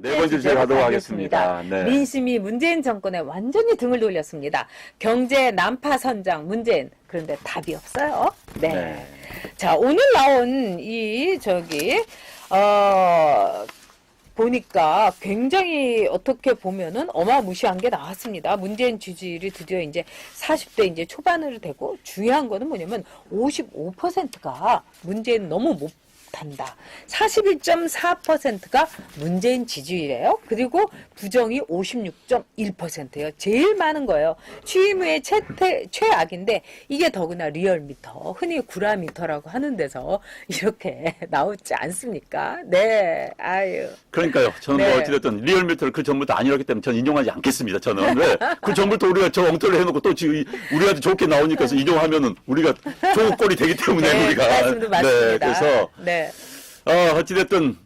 네 번째 주제 가도록 하겠습니다. 네. 민심이 문재인 정권에 완전히 등을 돌렸습니다. 경제 난파 선장 문재인 그런데 답이 없어요. 네. 네. 자 오늘 나온 이 저기 어. 보니까 굉장히 어떻게 보면은 어마무시한 게 나왔습니다. 문재인 지지율이 드디어 이제 40대 이제 초반으로 되고 중요한 거는 뭐냐면 55%가 문재인 너무 못 탄다. 41.4%가 문재인 지지율이에요. 그리고 부정이 56.1%예요. 제일 많은 거예요. 취임 후에 최태, 최악인데 이게 더구나 리얼미터, 흔히 구라미터라고 하는 데서 이렇게 나오지 않습니까? 네. 아유. 그러니까요. 저는 네. 뭐 어찌됐든 리얼미터를 그 전부터 아니었기 때문에 저는 인용하지 않겠습니다. 저는 왜? 그 전부터 우리가 저 엉터리를 해놓고 또 지금 이- 우리한테 좋게 나오니까 인용하면은 우리가 좋은 꼴이 되기 때문에 네, 우리가 맞습니다. 네, 그래서 네. 어, 어찌됐든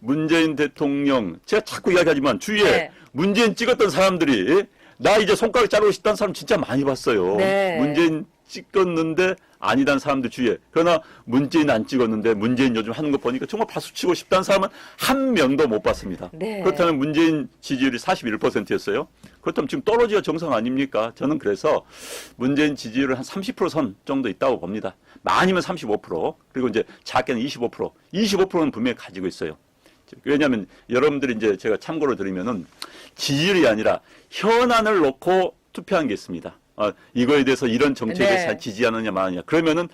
문재인 대통령 제가 자꾸 이야기하지만 주위에 네. 문재인 찍었던 사람들이 나 이제 손가락 자르고 싶다는 사람 진짜 많이 봤어요. 네. 문재인 찍었는데 아니단 사람들 주위에 그러나 문재인 안 찍었는데 문재인 요즘 하는 거 보니까 정말 박수 치고 싶다는 사람은 한 명도 못 봤습니다. 네. 그렇다면 문재인 지지율이 41%였어요. 그렇다면 지금 떨어지가 정상 아닙니까? 저는 그래서 문재인 지지율은 한 30%선 정도 있다고 봅니다. 많이면 35% 그리고 이제 작게는 25% 25%는 분명히 가지고 있어요. 왜냐하면 여러분들이 이제 제가 참고로 드리면은 지지율이 아니라 현안을 놓고 투표한 게 있습니다. 어, 이거에 대해서 이런 정책에 네. 대해서 지지하느냐 마느냐. 그러면은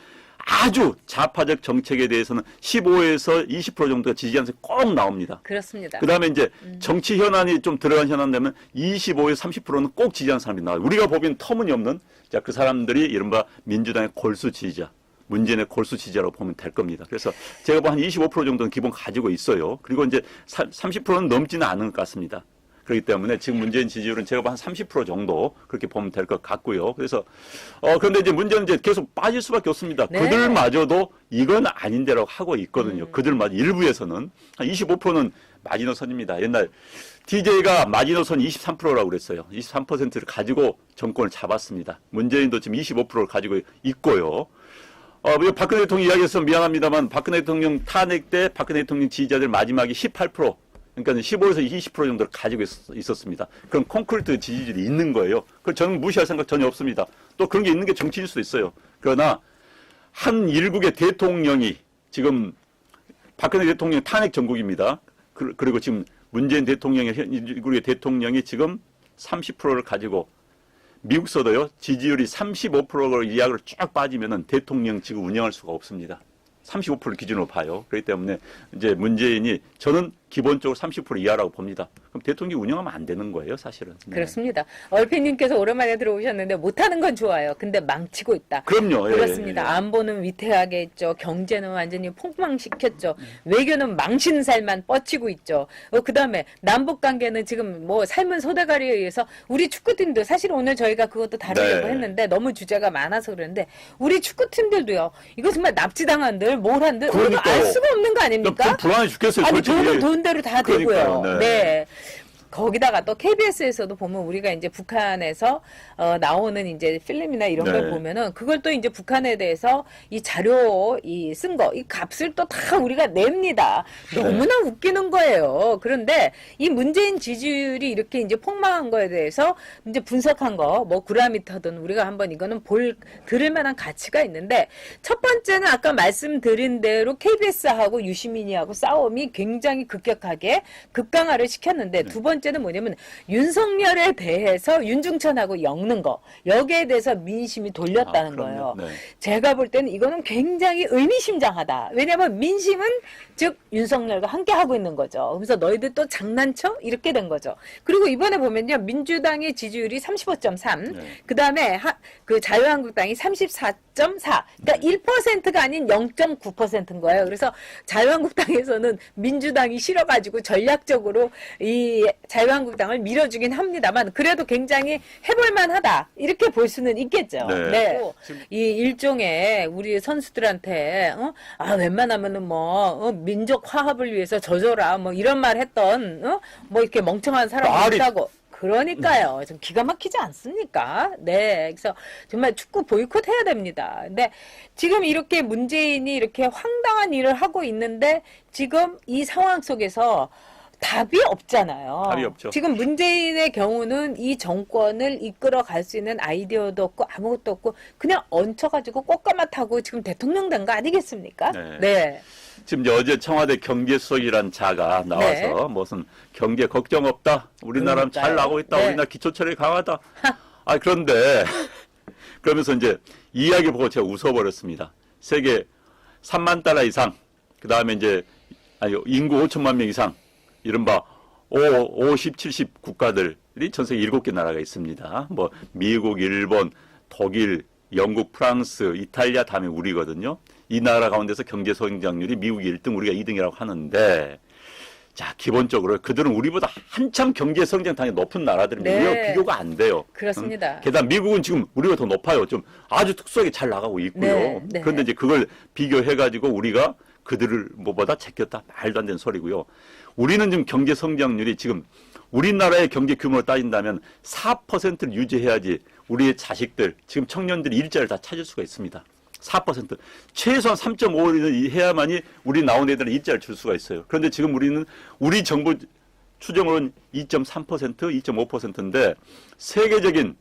아주 좌파적 정책에 대해서는 15에서 20% 정도가 지지하는 사람이 꼭 나옵니다. 그렇습니다. 그 다음에 이제 음. 정치 현안이 좀 들어간 현안 되면 25에서 30%는 꼭 지지하는 사람이 나와요. 우리가 보기엔 터무니없는 자, 그 사람들이 이른바 민주당의 골수 지지자. 문재인의 골수 지지자라고 보면 될 겁니다. 그래서 제가 뭐 한 25% 정도는 기본 가지고 있어요. 그리고 이제 30%는 넘지는 않은 것 같습니다. 그렇기 때문에 지금 문재인 지지율은 제가 한 30% 정도 그렇게 보면 될 것 같고요. 그래서 어 그런데 이제 문제는 이제 계속 빠질 수밖에 없습니다. 네. 그들마저도 이건 아닌데라고 하고 있거든요. 음. 그들마저 일부에서는 한 25%는 마지노선입니다. 옛날 DJ가 마지노선 23%라고 그랬어요. 23%를 가지고 정권을 잡았습니다. 문재인도 지금 25%를 가지고 있고요. 어, 뭐 박근혜 대통령 이야기해서 미안합니다만 박근혜 대통령 탄핵 때 박근혜 대통령 지지자들 마지막에 18% 그러니까 15에서 20% 정도를 가지고 있, 었습니다 그럼 콘크리트 지지율이 있는 거예요. 그걸 저는 무시할 생각 전혀 없습니다. 또 그런 게 있는 게 정치일 수도 있어요. 그러나 한 일국의 대통령이 지금 박근혜 대통령 탄핵 전국입니다. 그- 그리고 지금 문재인 대통령의 현- 일국의 대통령이 지금 30%를 가지고 미국서도요 지지율이 35% 이하로 쭉 빠지면은 대통령 지금 운영할 수가 없습니다. 35% 기준으로 봐요. 그렇기 때문에 이제 문재인이 저는 기본적으로 30% 이하라고 봅니다. 그럼 대통령이 운영하면 안 되는 거예요, 사실은. 네. 그렇습니다. 얼피님께서 오랜만에 들어오셨는데 못하는 건 좋아요. 근데 망치고 있다. 그럼요. 예, 그렇습니다. 예, 예. 안보는 위태하게 했죠. 경제는 완전히 폭망시켰죠. 외교는 망신살만 뻗치고 있죠. 어, 그 다음에 남북 관계는 지금 뭐 삶은 소대가리에 의해서 우리 축구팀도 사실 오늘 저희가 그것도 다루려고 네. 했는데 너무 주제가 많아서 그러는데 우리 축구팀들도요. 이거 정말 납치당한들 뭘 한들 우리가 그러니까요. 알 수가 없는 거 아닙니까? 좀 불안해 죽겠어요, 아니. 돈은 돈 대로 다 그러니까요, 되고요. 네. 네. 거기다가 또 KBS에서도 보면 우리가 이제 북한에서 어, 나오는 이제 필름이나 이런 네. 걸 보면은 그걸 또 이제 북한에 대해서 이 자료 이 쓴 거 이 값을 또 다 우리가 냅니다. 네. 너무나 웃기는 거예요. 그런데 이 문재인 지지율이 이렇게 이제 폭망한 거에 대해서 이제 분석한 거 뭐 구라미터든 우리가 한번 이거는 볼 들을 만한 가치가 있는데 첫 번째는 아까 말씀드린 대로 KBS하고 유시민이하고 싸움이 굉장히 급격하게 급강화를 시켰는데 두 번째 는 뭐냐면 윤석열에 대해서 윤중천하고 엮는 거 여기에 대해서 민심이 돌렸다는 아. 거예요. 네. 제가 볼 때는 이거는 굉장히 의미심장하다. 왜냐하면 민심은 즉 윤석열과 함께 하고 있는 거죠. 그래서 너희들 또 장난쳐 이렇게 된 거죠. 그리고 이번에 보면요 민주당의 지지율이 35.3, 네. 그 다음에 그 자유한국당이 34.4, 그러니까 1%가 아닌 0.9%인 거예요. 그래서 자유한국당에서는 민주당이 싫어가지고 전략적으로 이 자유한국당을 밀어주긴 합니다만 그래도 굉장히 해볼만하다 이렇게 볼 수는 있겠죠. 네. 네. 이 일종의 우리 선수들한테 어? 아 웬만하면은 뭐 어? 민족 화합을 위해서 져줘라 뭐 이런 말 했던 어? 뭐 이렇게 멍청한 사람이 말이- 있다고. 그러니까요. 좀 기가 막히지 않습니까? 네. 그래서 정말 축구 보이콧 해야 됩니다. 근데 지금 이렇게 문재인이 이렇게 황당한 일을 하고 있는데 지금 이 상황 속에서 답이 없잖아요. 답이 없죠. 지금 문재인의 경우는 이 정권을 이끌어 갈 수 있는 아이디어도 없고 아무것도 없고 그냥 얹혀가지고 꽃가마 타고 지금 대통령 된 거 아니겠습니까? 네. 네. 지금 어제 청와대 경제수석이란 자가 나와서 무슨 경제 걱정 없다. 우리나라는 잘 네. 그러니까요. 나고 있다. 네. 우리나라 기초처리 강하다. 아 그런데 그러면서 이제 이야기 보고 제가 웃어버렸습니다. 세계 3만 달러 이상, 그 다음에 이제 아니 인구 5천만 명 이상, 이른바 5, 50, 70 국가들이 전 세계 7개 나라가 있습니다. 뭐 미국, 일본, 독일, 영국, 프랑스, 이탈리아 다음에 우리거든요. 이 나라 가운데서 경제 성장률이 미국이 1등, 우리가 2등이라고 하는데 자, 기본적으로 그들은 우리보다 한참 경제 성장 당연히 높은 나라들입니다. 네. 비교가 안 돼요. 그렇습니다. 음, 게다가 미국은 지금 우리가 더 높아요. 좀 아주 특수하게 잘 나가고 있고요. 네, 네. 그런데 이제 그걸 비교해 가지고 우리가 그들을 뭐보다 제꼈다 말도 안 되는 소리고요. 우리는 지금 경제 성장률이 지금 우리나라의 경제 규모를 따진다면 4%를 유지해야지 우리의 자식들, 지금 청년들이 일자리를 다 찾을 수가 있습니다. 4% 최소한 3.5를 해야만이 우리 나온 애들은 일자리를 줄 수가 있어요. 그런데 지금 우리는 우리 정부 추정으로는 2.3%, 2.5%인데 세계적인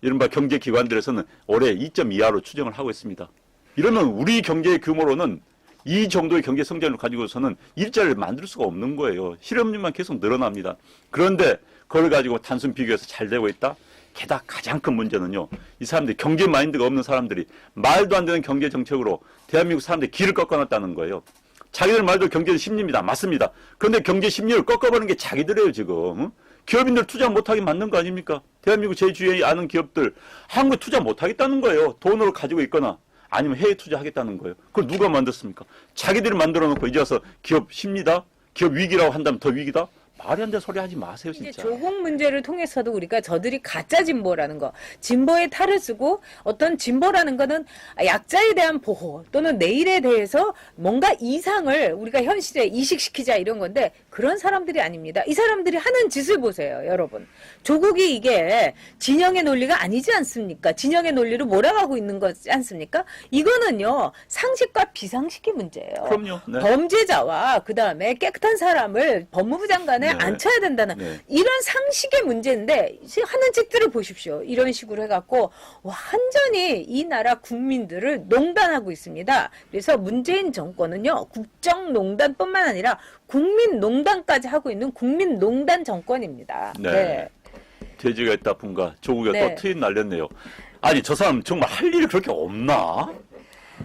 이른바 경제 기관들에서는 올해 2.2하로 추정을 하고 있습니다. 이러면 우리 경제 규모로는 이 정도의 경제 성장을 가지고서는 일자리를 만들 수가 없는 거예요. 실업률만 계속 늘어납니다. 그런데 그걸 가지고 단순 비교해서 잘 되고 있다? 게다가 가장 큰 문제는요. 이 사람들이 경제 마인드가 없는 사람들이 말도 안 되는 경제 정책으로 대한민국 사람들이 길을 꺾어놨다는 거예요. 자기들 말도 경제 심리입니다. 맞습니다. 그런데 경제 심리를 꺾어버리는 게 자기들이에요, 지금. 기업인들 투자 못하게 만든 거 아닙니까? 대한민국 제 주위에 아는 기업들 한국에 투자 못하겠다는 거예요. 돈으로 가지고 있거나 아니면 해외 투자하겠다는 거예요. 그걸 누가 만들었습니까? 자기들이 만들어 놓고 이제 와서 기업 심리다? 기업 위기라고 한다면 더 위기다? 말이 안 되는 소리 하지 마세요, 이제 진짜. 조국 문제를 통해서도 우리가 저들이 가짜 진보라는 거, 진보의 탈을 쓰고 어떤 진보라는 거는 약자에 대한 보호 또는 내일에 대해서 뭔가 이상을 우리가 현실에 이식시키자 이런 건데 그런 사람들이 아닙니다. 이 사람들이 하는 짓을 보세요, 여러분. 조국이 이게 진영의 논리가 아니지 않습니까? 진영의 논리로 몰아가고 있는 거지 않습니까? 이거는요 상식과 비상식의 문제예요. 그럼요. 네. 범죄자와 그 다음에 깨끗한 사람을 법무부 장관 에 네. 앉혀야 된다는 네. 이런 상식의 문제인데 하는 짓들을 보십시오. 이런 식으로 해갖고 완전히 이 나라 국민들을 농단하고 있습니다. 그래서 문재인 정권은요 국정농단뿐만 아니라 국민농단까지 하고 있는 국민농단 정권입니다. 네. 돼지가 있다 분가 조국이 네. 또 트윗 날렸네요. 아니 저 사람 정말 할 일이 그렇게 없나?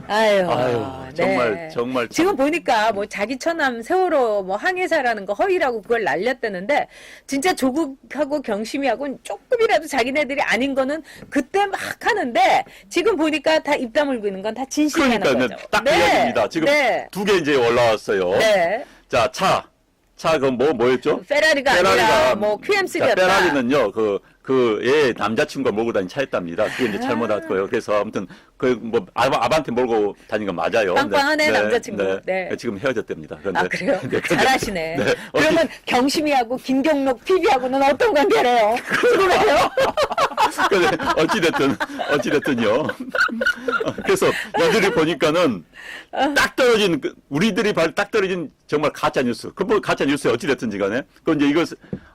아유, 아유 정말 네. 정말 참- 지금 보니까 뭐 자기 처남 세월호 뭐 항해사라는 거 허위라고 그걸 날렸다는데 진짜 조국하고 경심이하고는 조금이라도 자기네들이 아닌 거는 그때 막 하는데 지금 보니까 다 입 다물고 있는 건 다 진실이라는 그러니까 거죠. 딱그 이야기입니다. 지금 네. 두개 이제 올라왔어요. 네. 자 차. 차, 그, 뭐, 뭐였죠? 페라리가 아니라 뭐 QM3였다. 자, 페라리는요, 그, 그, 애 남자친구가 몰고 다닌 차였답니다. 그게 이제 잘못한 거예요. 그래서 아무튼, 그, 뭐, 아바, 아반테 몰고 다닌 건 맞아요. 빵빵하네, 네, 남자친구. 네. 지금 헤어졌답니다. 그런데, 아 그래요? 네, 그런데- 잘하시네. 네. 그러면 경심이하고 김경록 PB하고는 어떤 관계래요? 궁금해요. 근데 어찌됐든, 어찌됐든요. 그래서 이들이 보니까는 딱 떨어진, 그 우리들이 발 딱 떨어진 정말 가짜 뉴스. 그뭐 가짜 뉴스에 어찌됐든지 간에. 그 이제 이거,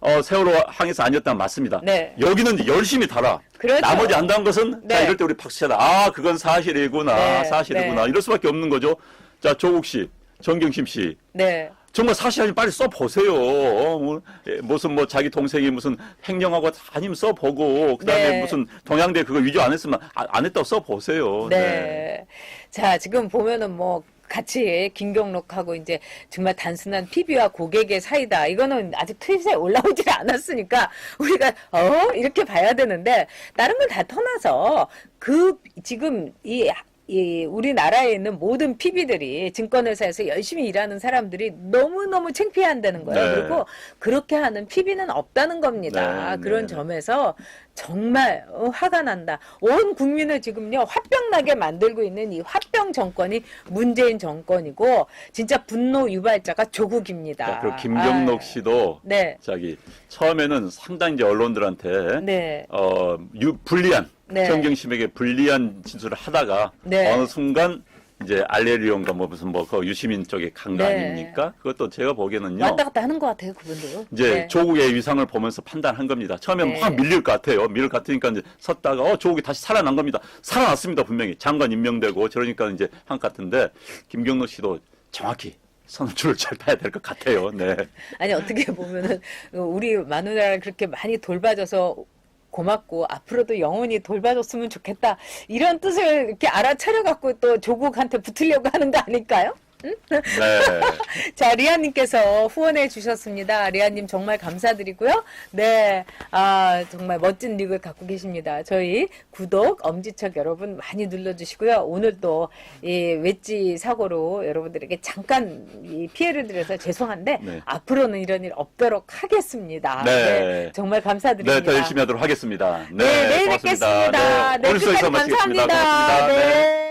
어, 세월호 항해사 아니었다면 맞습니다. 네. 여기는 열심히 달아. 그렇죠. 나머지 안단 것은 자, 네. 이럴 때 우리 박수쳐다. 아, 그건 사실이구나. 네, 사실이구나. 네. 이럴 수밖에 없는 거죠. 자, 조국 씨, 정경심 씨. 네. 정말 사실 아니면 빨리 써보세요. 어, 뭐, 예, 무슨 뭐 자기 동생이 무슨 횡령하고 아니면 써보고 그다음에 네. 무슨 동양대 그거 위조 안 했으면 아- 안 했다고 써보세요. 네. 자, 지금 보면은 뭐, 같이 김경록하고 이제 정말 단순한 PB와 고객의 사이다. 이거는 아직 트윗에 올라오질 않았으니까 우리가 어 이렇게 봐야 되는데 다른 걸다 떠나서 그 지금 이 이 우리나라에 있는 모든 PB들이 증권회사에서 열심히 일하는 사람들이 너무너무 창피한다는 거예요. 네. 그리고 그렇게 하는 PB는 없다는 겁니다. 네, 그런 네. 점에서 정말 어, 화가 난다. 온 국민을 지금요 화병나게 만들고 있는 이 화병 정권이 문재인 정권이고 진짜 분노 유발자가 조국입니다. 자, 그리고 김경록 아, 씨도 네, 자기 처음에는 상당히 이제 언론들한테 네, 어, 유, 불리한 네. 정경심에게 불리한 진술을 하다가 네. 어느 순간 이제 알레리온가 뭐 무슨 뭐 그 유시민 쪽에 간 거 네. 아닙니까? 그것도 제가 보기에는요. 왔다 갔다 하는 것 같아요, 그분도. 이제 네. 조국의 위상을 보면서 판단한 겁니다. 처음엔 네. 확 밀릴 것 같아요. 밀릴 것 같으니까 이제 섰다가 어 조국이 다시 살아난 겁니다. 살아났습니다 분명히 장관 임명되고 저러니까 이제 한 것 같은데 김경록 씨도 정확히 선줄을 잘 타야 될 것 같아요. 네. 아니 어떻게 보면은 우리 마누라를 그렇게 많이 돌봐줘서 고맙고 앞으로도 영원히 돌봐줬으면 좋겠다 이런 뜻을 이렇게 알아차려 갖고 또 조국한테 붙으려고 하는 거 아닐까요? 네. 자 리아님께서 후원해 주셨습니다. 리아님 정말 감사드리고요. 네, 아 정말 멋진 릭을 갖고 계십니다. 저희 구독 엄지척 여러분 많이 눌러주시고요. 오늘 또이 웨지 사고로 여러분들에게 잠깐 이 피해를 드려서 죄송한데 네. 앞으로는 이런 일 없도록 하겠습니다. 네. 정말 네, 감사드립니다. 더 열심히 하도록 하겠습니다. 네, 내일 고맙습니다. 뵙겠습니다. 네, 네, 오늘 수고해서. 감사합니다. 고맙습니다. 네. 네.